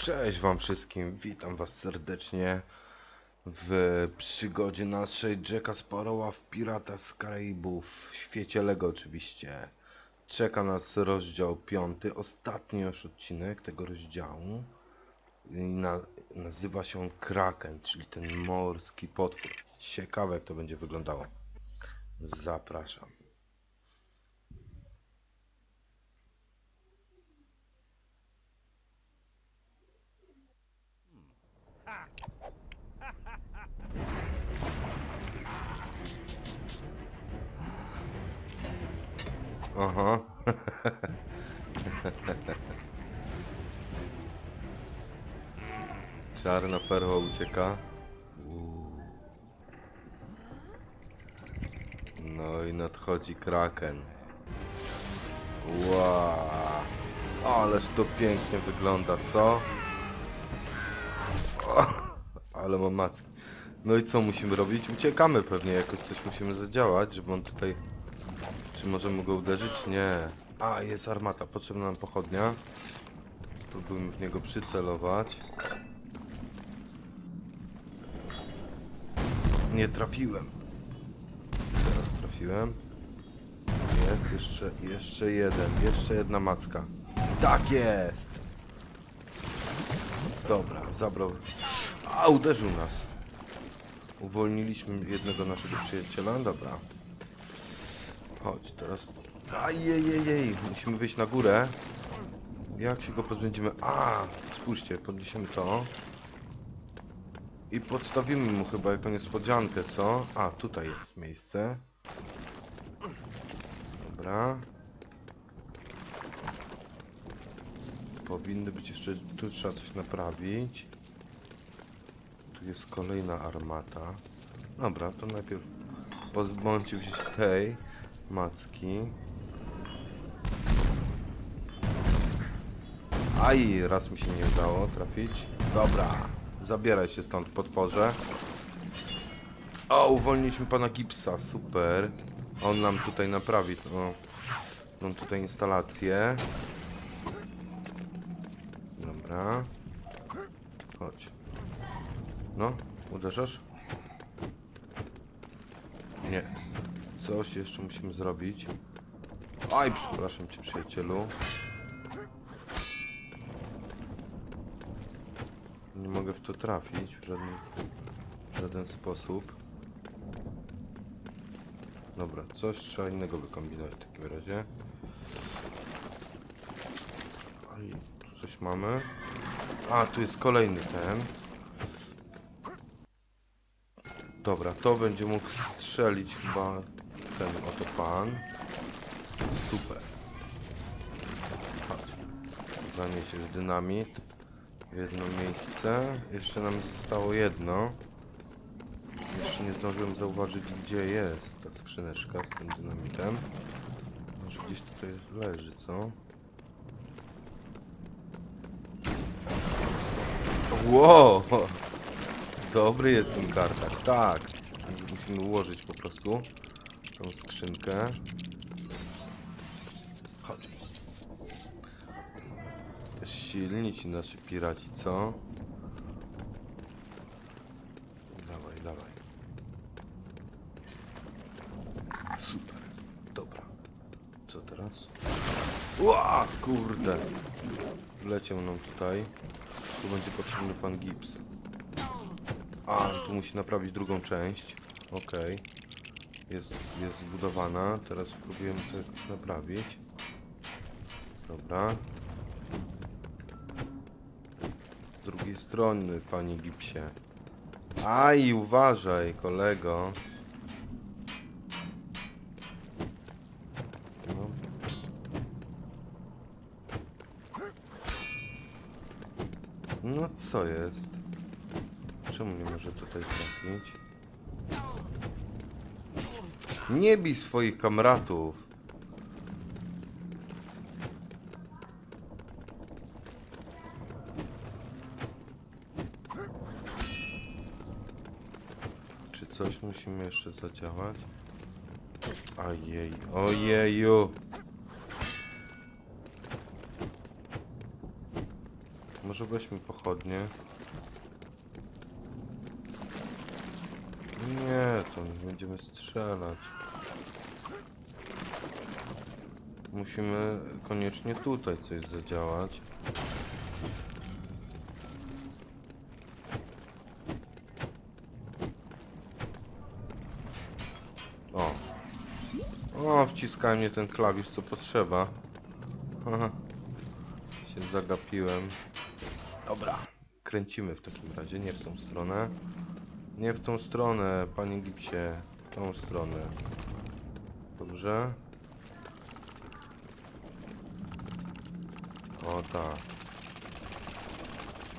Cześć wam wszystkim, witam was serdecznie w przygodzie naszej Jacka Sparrowa w Piratach z Karaibów, w świecie Lego oczywiście. Czeka nas rozdział piąty, ostatni już odcinek tego rozdziału. Na, nazywa się on Kraken, czyli ten morski potwór. Ciekawe jak to będzie wyglądało. Zapraszam. Aha. Czarna perła ucieka. No i nadchodzi kraken. Wow. Ależ to pięknie wygląda, co? Ale ma macki. No i co musimy robić? Uciekamy pewnie, jakoś coś musimy zadziałać, żeby on tutaj... Czy możemy go uderzyć? Nie. A, jest armata, potrzebna nam pochodnia. Spróbujmy w niego przycelować. Nie trafiłem. Teraz trafiłem. Jest jeszcze, jeszcze jeden, jeszcze jedna macka. Tak jest! Dobra, zabrał. A, uderzył nas. Uwolniliśmy jednego naszego przyjaciela, dobra. Chodź, teraz... Ajejejej, musimy wyjść na górę. Jak się go pozbędziemy? A, spójrzcie, podniesiemy to. I podstawimy mu chyba jako niespodziankę, co? A, tutaj jest miejsce. Dobra. Powinny być jeszcze... Tu trzeba coś naprawić. Tu jest kolejna armata. Dobra, to najpierw pozbądźmy się tej macki. Aj, raz mi się nie udało trafić. Dobra, zabieraj się stąd podporze. O, uwolniliśmy pana Gipsa, super. On nam tutaj naprawi, no, nam tutaj instalację. Dobra. Chodź. No, uderzasz? Nie. Coś jeszcze musimy zrobić. Aj, przepraszam cię przyjacielu. Nie mogę w to trafić w żaden, w żaden sposób. Dobra, coś trzeba innego wykombinować w takim razie. Aj, tu coś mamy. A, tu jest kolejny ten. Dobra, to będzie mógł strzelić chyba ten oto pan. Super. Chodź. Zaniesiesz dynamit w jedno miejsce. Jeszcze nam zostało jedno. Jeszcze nie zdążyłem zauważyć gdzie jest ta skrzyneczka z tym dynamitem. Może gdzieś tutaj leży, co? Wow! Dobry jest ten kartak, tak. Musimy ułożyć po prostu tą skrzynkę. Chodź. Silni ci nasi piraci, co? Dawaj, dawaj. Super. Dobra. Co teraz? Ła, kurde. Leciał nam tutaj. Tu będzie potrzebny pan Gips. A, tu musi naprawić drugą część. Okej. Jest, jest zbudowana. Teraz spróbujemy to jakoś naprawić. Dobra. Z drugiej strony, panie Gipsie. Aj, uważaj, kolego. No. No co jest? Czemu nie może tutaj trafić? Nie bij swoich kamratów. Czy coś musimy jeszcze zadziałać? Ojej, ojeju. Może weźmy pochodnie. Nie, to nie będziemy strzelać. Musimy koniecznie tutaj coś zadziałać. O. O, wciskałem mnie ten klawisz co potrzeba. Haha. Się zagapiłem. Dobra. Kręcimy w takim razie, nie w tą stronę. Nie w tą stronę, panie Gipsie. W tą stronę. Dobrze. O tak.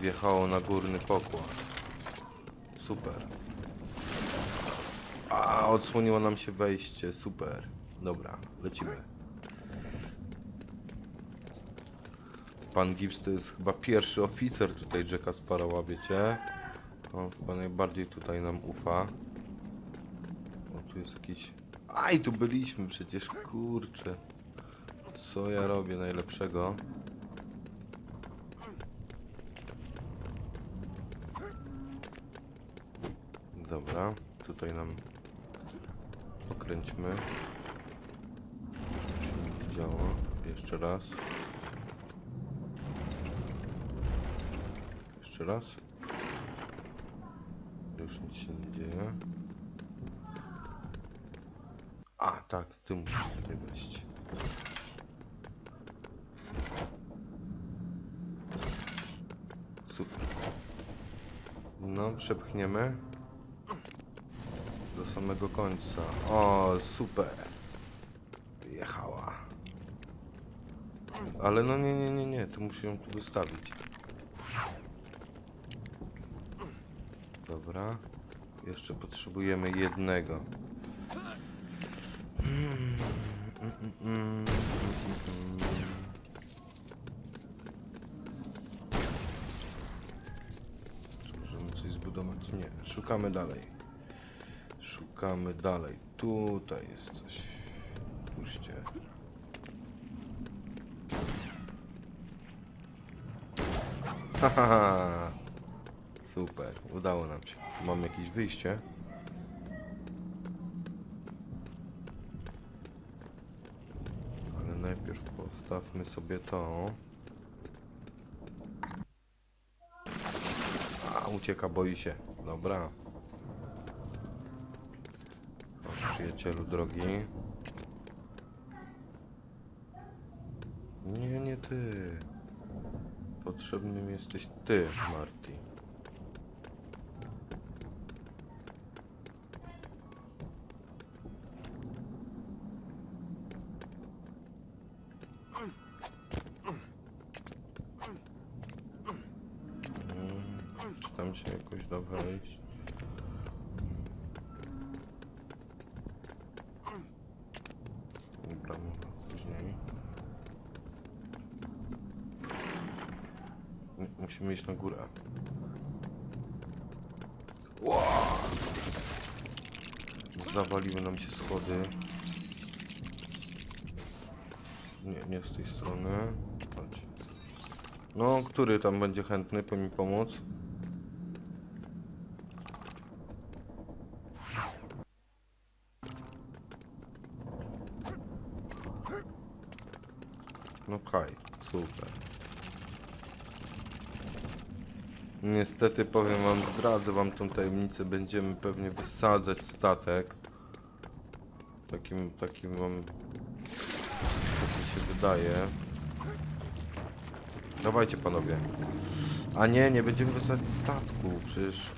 Wjechało na górny pokład. Super. A, odsłoniło nam się wejście, super. Dobra, lecimy. Pan Gibbs to jest chyba pierwszy oficer tutaj Jacka Sparrowa, wiecie? On chyba najbardziej tutaj nam ufa. O, tu jest jakiś... Aj, tu byliśmy przecież, kurczę. Co ja robię najlepszego? Dobra, tutaj nam pokręćmy. Działa? Jeszcze raz. Jeszcze raz. Już nic się nie dzieje. A, tak, ty musisz tutaj wejść. Super. No, przepchniemy. Samego końca. O, super. Jechała. Ale no nie, nie, nie, nie, to muszę ją tu wystawić. Dobra. Jeszcze potrzebujemy jednego. Możemy coś zbudować? Nie. Szukamy dalej. Szukamy dalej. Tutaj jest coś. Puśćcie. Haha. Super. Udało nam się. Mam jakieś wyjście. Ale najpierw postawmy sobie to. A, ucieka, boi się. Dobra. O, przyjacielu drogi. Nie, nie ty. Potrzebnym jesteś ty, Marty. Musimy iść na górę. Ła! Zawaliły nam się schody. Nie, nie z tej strony. Chodź. No, który tam będzie chętny po mi pomóc? No kaj, super. Niestety powiem wam, zdradzę wam tą tajemnicę, będziemy pewnie wysadzać statek. Takim, takim wam... Tak mi się wydaje. Dawajcie panowie. A nie, nie będziemy wysadzać statku, przecież...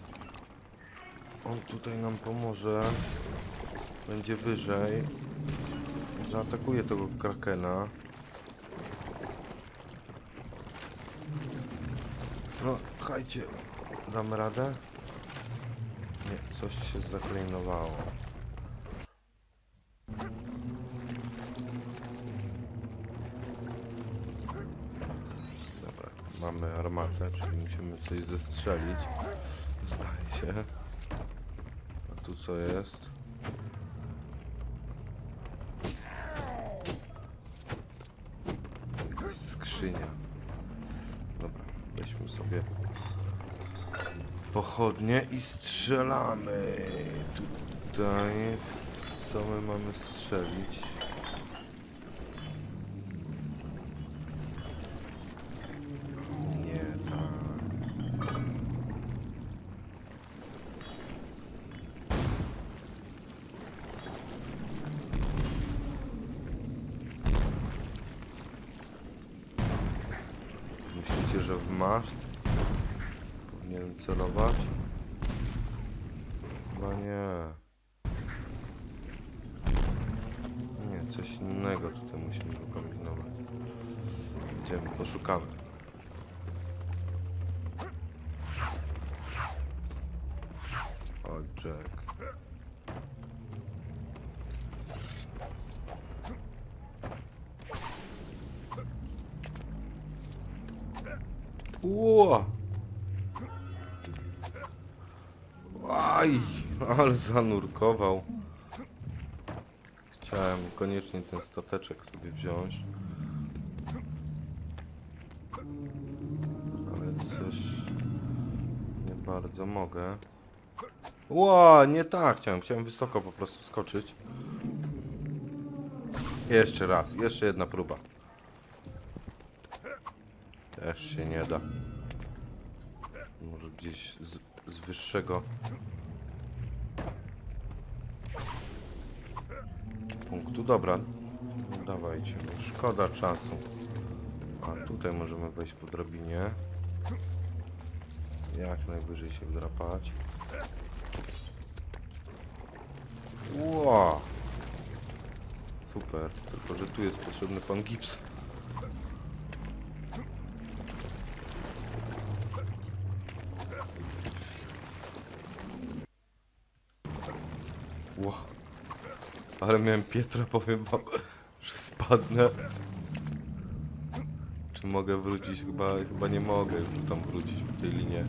On tutaj nam pomoże. Będzie wyżej. Zaatakuje tego krakena. No, słuchajcie, damy radę? Nie, coś się zaklinowało. Dobra, mamy armatę, czyli musimy coś zestrzelić. Zdaje się. A tu co jest? Jakaś skrzynia. Dobra, weźmy sobie pochodnie i strzelamy. Tutaj co my mamy strzelić? Nie tak. Myślicie, że w maszt? Powinienem celować? Chyba nie. Nie, coś innego tutaj musimy wykombinować. Idziemy, poszukamy. Jack. Ło! Aj, ale zanurkował. Chciałem koniecznie ten stateczek sobie wziąć. Ale coś nie bardzo mogę. Ła, nie tak chciałem. Chciałem wysoko po prostu skoczyć. Jeszcze raz, jeszcze jedna próba. Też się nie da. Może gdzieś z, z wyższego punktu. Dobra, no dawajcie, szkoda czasu. A tutaj możemy wejść po drabinie. Jak najwyżej się wdrapać. Ło! Super, tylko że tu jest potrzebny pan gips. Ło. Ale miałem Pietra, powiem wam, że spadnę. Czy mogę wrócić? Chyba, chyba nie mogę już tam wrócić w tej linie.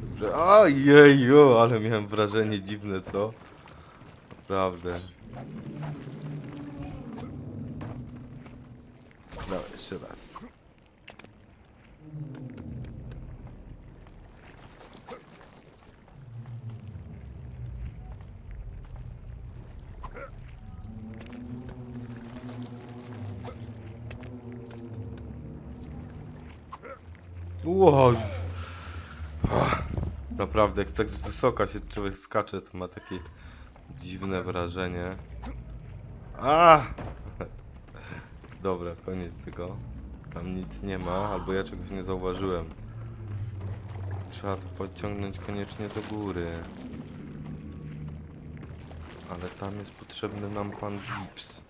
Także, ajeju, ale miałem wrażenie dziwne, co? Naprawdę. No, jeszcze raz. Wow. Naprawdę, jak tak z wysoka się człowiek skacze, to ma takie dziwne wrażenie. A! Dobra, koniec tego. Tam nic nie ma, albo ja czegoś nie zauważyłem. Trzeba to podciągnąć koniecznie do góry. Ale tam jest potrzebny nam pan Gips.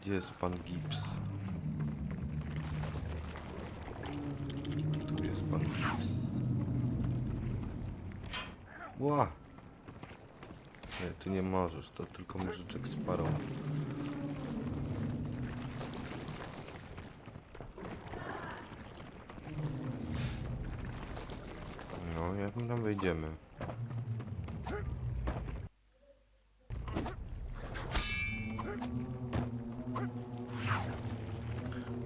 Gdzie jest pan Gips? Tu jest pan Gips. Ła! Nie, ty nie możesz, to tylko Mużyczek Sparrow. No, jak my tam wejdziemy?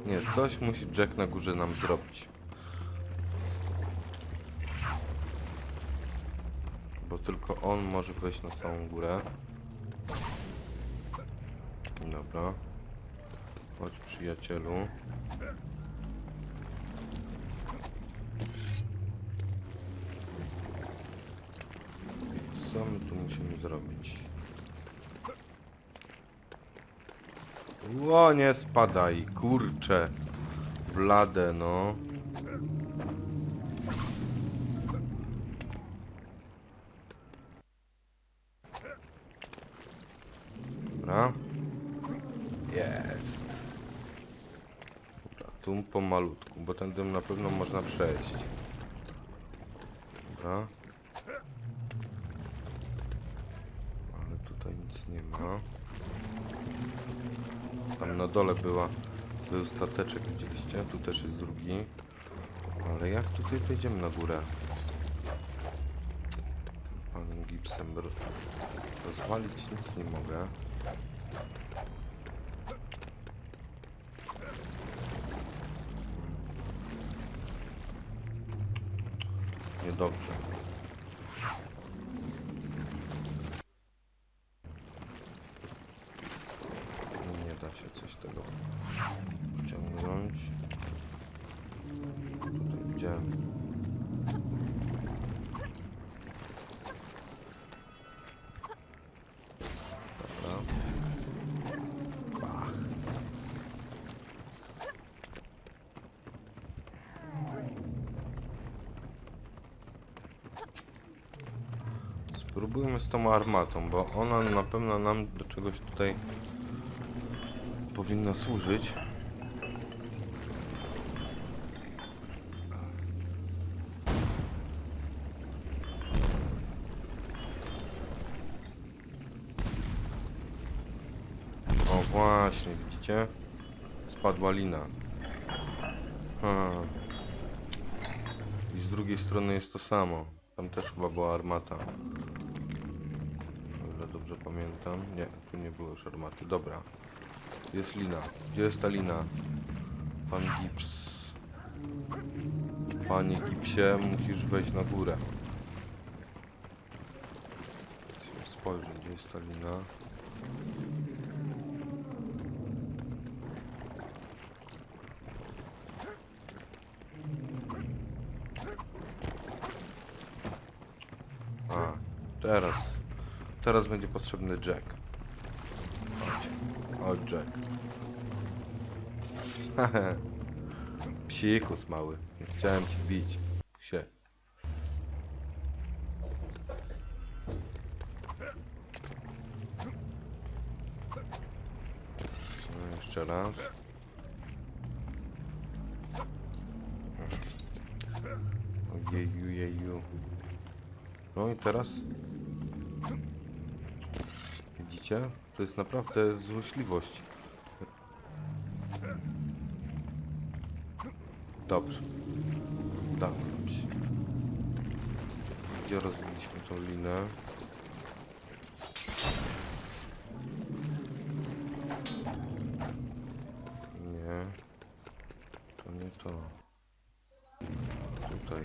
Nie, coś musi Jack na górze nam zrobić. Bo tylko on może wejść na samą górę. Dobra. Chodź przyjacielu. Co my tu musimy zrobić? Ło, nie spadaj, kurcze. Blade, no. Dobra. Jest. Dobra, tu pomalutku, bo ten dym na pewno można przejść. Dobra. Ale tutaj nic nie ma. Tam na dole była, był stateczek, widzieliście? Tu też jest drugi. Ale jak tutaj wejdziemy na górę? Tym panem gipsem roz- rozwalić nic nie mogę. dobrze. Spróbujmy z tą armatą, bo ona na pewno nam do czegoś tutaj powinna służyć. O właśnie, widzicie? Spadła lina. Ha. I z drugiej strony jest to samo. Tam też chyba była armata. Dobrze pamiętam. Nie, tu nie było już armaty. Dobra. Jest lina. Gdzie jest ta lina? Pan Gips. Panie Gipsie, musisz wejść na górę. Spojrzę, gdzie jest ta lina. A, teraz. Teraz będzie potrzebny Jack. Chodź, Jack. Psikus mały. Nie chciałem ci bić. Się. No, jeszcze raz. Ojeju, jeju. No i teraz... To jest naprawdę złośliwość. Dobrze. Dobrze. Gdzie rozbiliśmy tą linę? Nie. To nie to. Tutaj.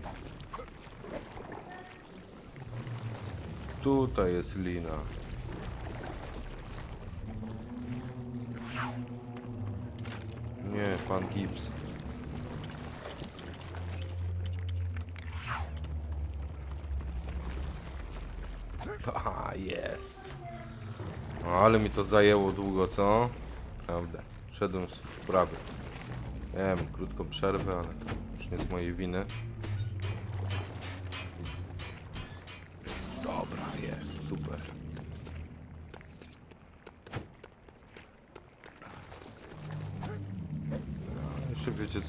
Tutaj jest lina. Nie, pan Gibbs. Aha, jest. No, ale mi to zajęło długo, co? Prawda. Szedłem z wprawy. Miałem krótką przerwę, ale to już nie z mojej winy.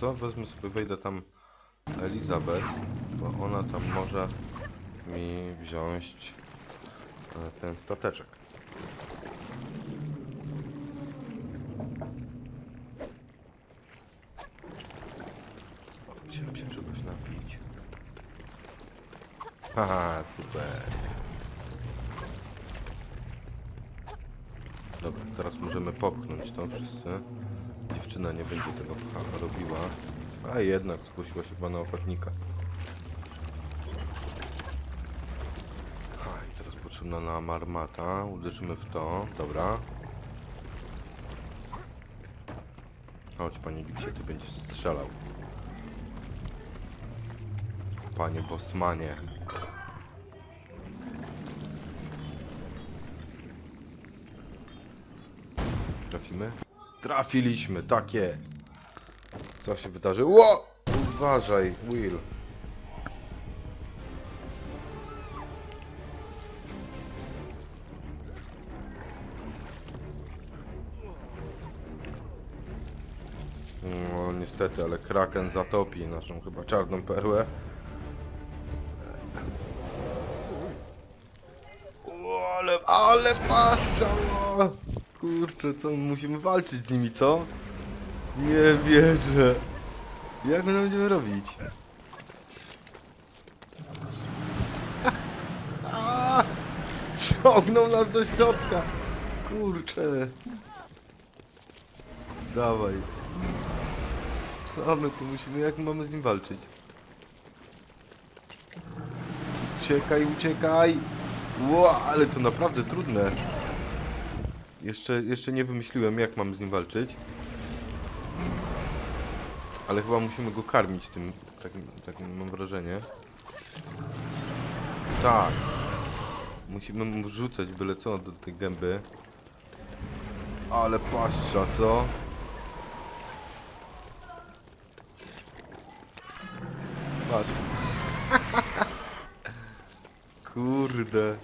Co? Wezmę sobie, wejdę tam Elizabeth, bo ona tam może mi wziąć e, ten stateczek. Chciałem się czegoś napić. Haha, super. Dobra, teraz możemy popchnąć to wszyscy. Dziewczyna nie będzie tego pcha- robiła. A jednak zgłosiła się chyba na ochotnika. A i teraz potrzebna nam armata. Uderzymy w to. Dobra. Chodź panie Gipsie, ty będziesz strzelał. Panie Bosmanie. Trafimy? Trafiliśmy, tak jest. Co się wydarzyło? Uważaj, Will. No niestety, ale Kraken zatopi naszą chyba czarną perłę. Ale, ale paszcza! Kurczę, co, musimy walczyć z nimi, co? Nie wierzę. Jak my to będziemy robić? A! Ciągną nas do środka. Kurczę. Dawaj. Co my tu musimy, jak my mamy z nim walczyć? Uciekaj, uciekaj! Ło, ale to naprawdę trudne. Jeszcze, jeszcze nie wymyśliłem, jak mam z nim walczyć. Ale chyba musimy go karmić tym, tak, tak mam wrażenie. Tak. Musimy mu wrzucać byle co do tej gęby. Ale paszcza, co? Patrz. Kurde.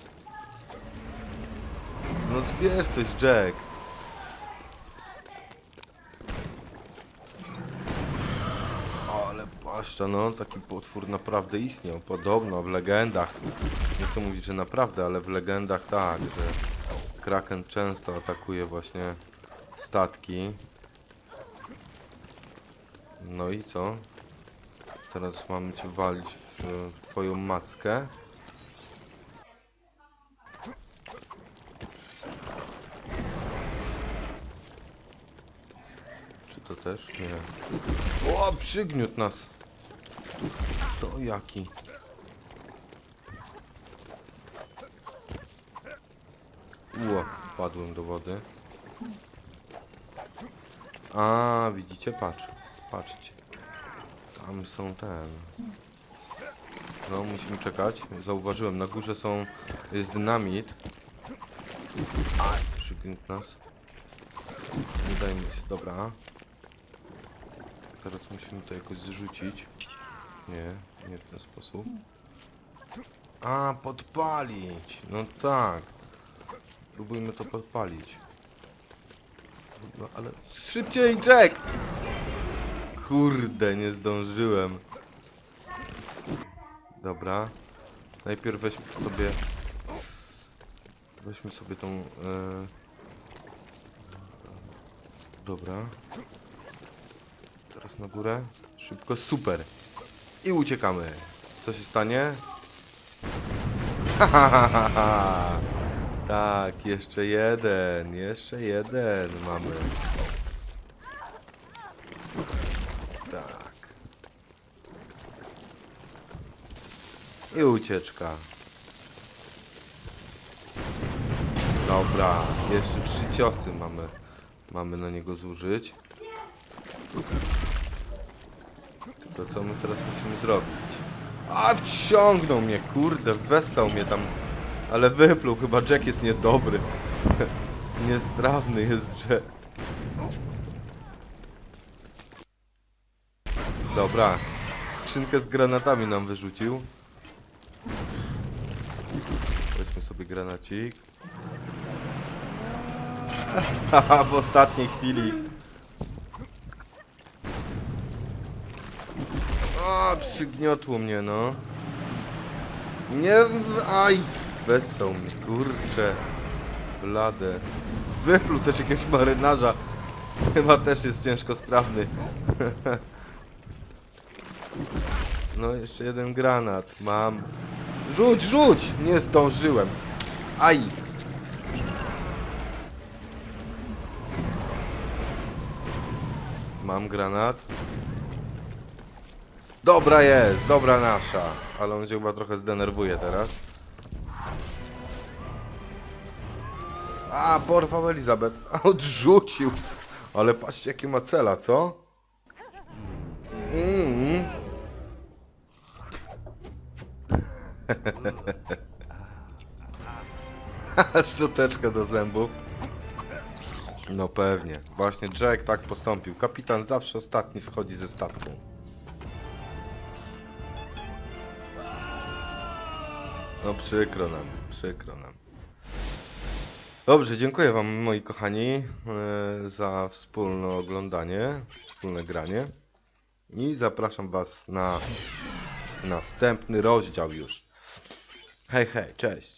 No zbierz coś, Jack. Ale paszcza, no taki potwór naprawdę istniał. Podobno w legendach. Nie chcę mówić, że naprawdę, ale w legendach tak, że Kraken często atakuje właśnie statki. No i co? Teraz mamy cię walić w twoją mackę. Też? Nie. O, przygniótł nas. To jaki? Ło, wpadłem do wody. A, widzicie? Patrz. Patrzcie. Tam są ten. No, musimy czekać. Zauważyłem, na górze są... jest dynamit. Aj, przygniótł nas. Nie dajmy się, dobra. Teraz musimy to jakoś zrzucić. Nie, nie w ten sposób. A, podpalić! No tak. Próbujmy to podpalić. No ale... Szybciej, Jack! Kurde, nie zdążyłem. Dobra. Najpierw weźmy sobie... Weźmy sobie tą... E... Dobra. Teraz na górę. Szybko, super. I uciekamy. Co się stanie? tak, jeszcze jeden, jeszcze jeden mamy. Tak. I ucieczka. Dobra, jeszcze trzy ciosy mamy. Mamy na niego zużyć. To co my teraz musimy zrobić? A wciągnął mnie, kurde, wessał mnie tam. Ale wypluł, chyba Jack jest niedobry. Niestrawny jest Jack. Dobra. Skrzynkę z granatami nam wyrzucił. Weźmy sobie granacik. W ostatniej chwili. A, przygniotło mnie, no. Nie, aj, wessał mnie, kurczę. Blade. Wypluł też jakiegoś marynarza. Chyba też jest ciężko strawny. No, jeszcze jeden granat mam. Rzuć, rzuć! Nie zdążyłem. Aj! Mam granat. Dobra jest, dobra nasza. Ale on się chyba trochę zdenerwuje teraz. A, porwał Elizabeth. Odrzucił. Ale patrzcie jakie ma cela, co? Mm. Szczoteczka do zębów. No pewnie. Właśnie Jack tak postąpił. Kapitan zawsze ostatni schodzi ze statku. No przykro nam, przykro nam. Dobrze, dziękuję wam moi kochani e, za wspólne oglądanie, wspólne granie. I zapraszam was na następny rozdział już. Hej, hej, cześć.